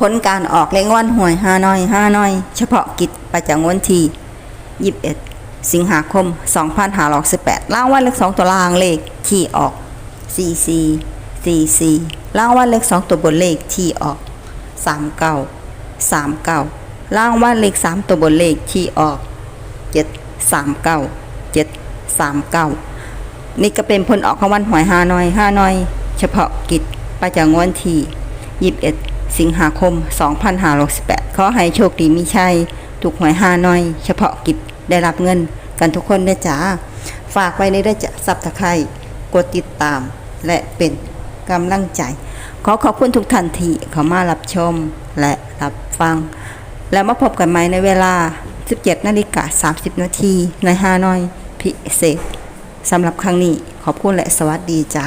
ผลการออกเลขงวันหวยห้าน้อยห้าน้อย เฉพาะกิจประจำวันที่ 21 สิงหาคม 2518ล่างวันเลข2ตัวล่างเลขที่ออก44 44ล่างวันเลข2ตัวบนเลขที่ออก39 39ล่างวันเลข3ตัวบนเลขที่ออก 739 739 นี่ก็เป็นผลออกของวันหวยห้าน้อยห้าน้อย เฉพาะกิจประจำวันที่ 21 สิงหาคม 2568 ขอให้โชคดีมีชัยถูกหวยห้าน้อย เฉพาะกิจได้รับเงินกันทุกคนด้วยจ้าฝากไว้ในได้จะซับตะไคร่กดติดตาม และเป็นกำลังใจ ขอขอบคุณทุกท่านที่เข้ามารับชมและรับฟัง แล้วมาพบกันใหม่ในเวลา 17นาฬิกา30 นาทีในฮานอยพิเศษสำหรับครั้งนี้ขอบคุณและสวัสดีจ้า